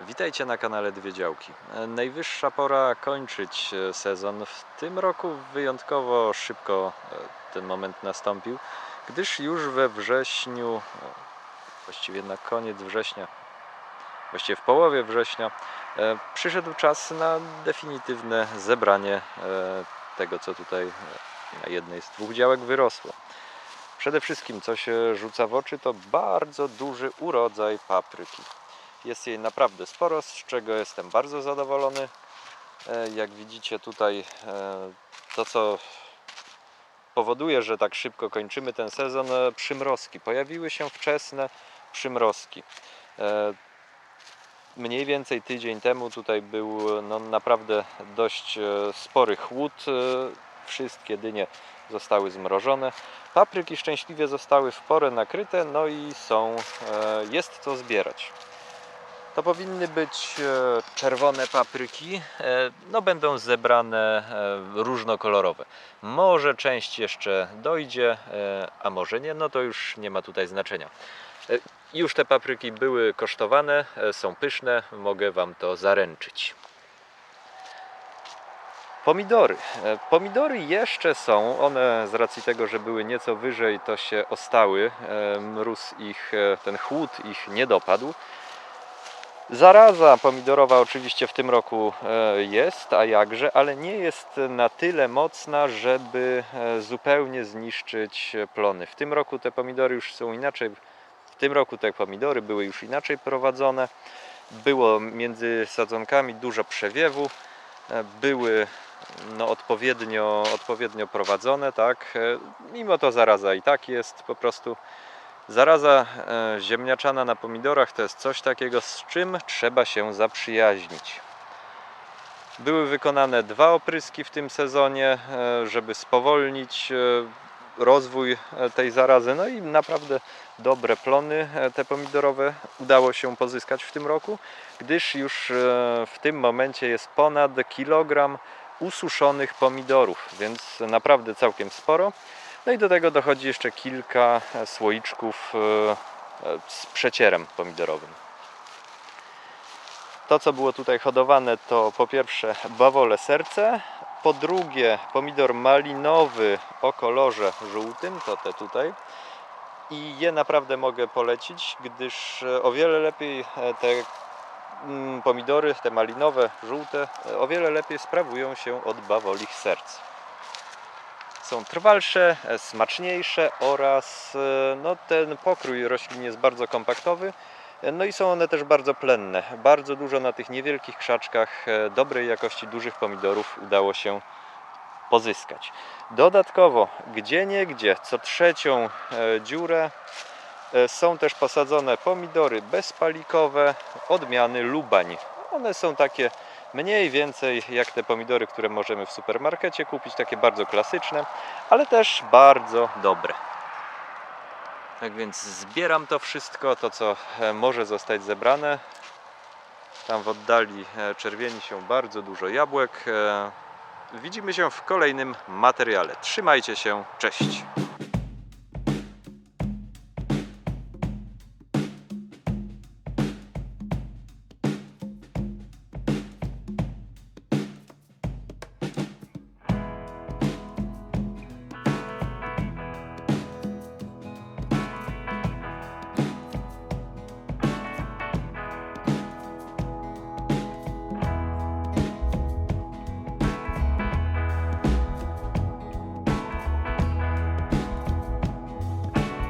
Witajcie na kanale Dwie Działki. Najwyższa pora kończyć e, sezon. W tym roku wyjątkowo szybko e, ten moment nastąpił, gdyż już we wrześniu, e, właściwie na koniec września, właściwie w połowie września, przyszedł czas na definitywne zebranie tego, co tutaj na jednej z dwóch działek wyrosło. Przede wszystkim, co się rzuca w oczy, to bardzo duży urodzaj papryki. Jest jej naprawdę sporo, z czego jestem bardzo zadowolony. E, Jak widzicie tutaj, e, to co powoduje, że tak szybko kończymy ten sezon, e, przymrozki. Pojawiły się wczesne przymrozki. Mniej więcej tydzień temu tutaj był no, naprawdę dość spory chłód. Wszystkie dynie zostały zmrożone. Papryki szczęśliwie zostały w porę nakryte, no i są, jest co zbierać. To powinny być e, czerwone papryki, e, no będą zebrane e, różnokolorowe. Może część jeszcze dojdzie, a może nie, no to już nie ma tutaj znaczenia. Już te papryki były kosztowane, są pyszne, mogę Wam to zaręczyć. Pomidory. Pomidory jeszcze są, one z racji tego, że były nieco wyżej, to się ostały. Mróz ich, ten chłód ich nie dopadł. Zaraza pomidorowa oczywiście w tym roku e, jest, a jakże, ale nie jest na tyle mocna, żeby e, zupełnie zniszczyć plony. W tym roku te pomidory już są inaczej, w tym roku te pomidory były już inaczej prowadzone. Było między sadzonkami dużo przewiewu, e, były no, odpowiednio, odpowiednio prowadzone, tak. Mimo to zaraza i tak jest po prostu Zaraza e, ziemniaczana na pomidorach to jest coś takiego, z czym trzeba się zaprzyjaźnić. Były wykonane dwa opryski w tym sezonie, e, żeby spowolnić e, rozwój tej zarazy. No i naprawdę dobre plony te pomidorowe udało się pozyskać w tym roku, gdyż już w tym momencie jest ponad kilogram ususzonych pomidorów, więc naprawdę całkiem sporo. No i do tego dochodzi jeszcze kilka e, słoiczków e, e, z przecierem pomidorowym. To, co było tutaj hodowane, to po pierwsze bawole serce, po drugie pomidor malinowy o kolorze żółtym, to te tutaj. I je naprawdę mogę polecić, gdyż o wiele lepiej te mm, pomidory, te malinowe, żółte, o wiele lepiej sprawują się od bawolich serc są trwalsze, e, smaczniejsze oraz e, no, ten pokrój roślin jest bardzo kompaktowy. e, No i są one też bardzo plenne. Bardzo dużo na tych niewielkich krzaczkach dobrej jakości dużych pomidorów udało się pozyskać. Dodatkowo, gdzie niegdzie, co trzecią dziurę są też posadzone pomidory bezpalikowe odmiany Lubań. One są takie mniej więcej jak te pomidory, które możemy w supermarkecie kupić, takie bardzo klasyczne, ale też bardzo dobre. Tak więc zbieram to wszystko, to co e, może zostać zebrane. Tam w oddali e, czerwieni się bardzo dużo jabłek. E, Widzimy się w kolejnym materiale. Trzymajcie się, cześć!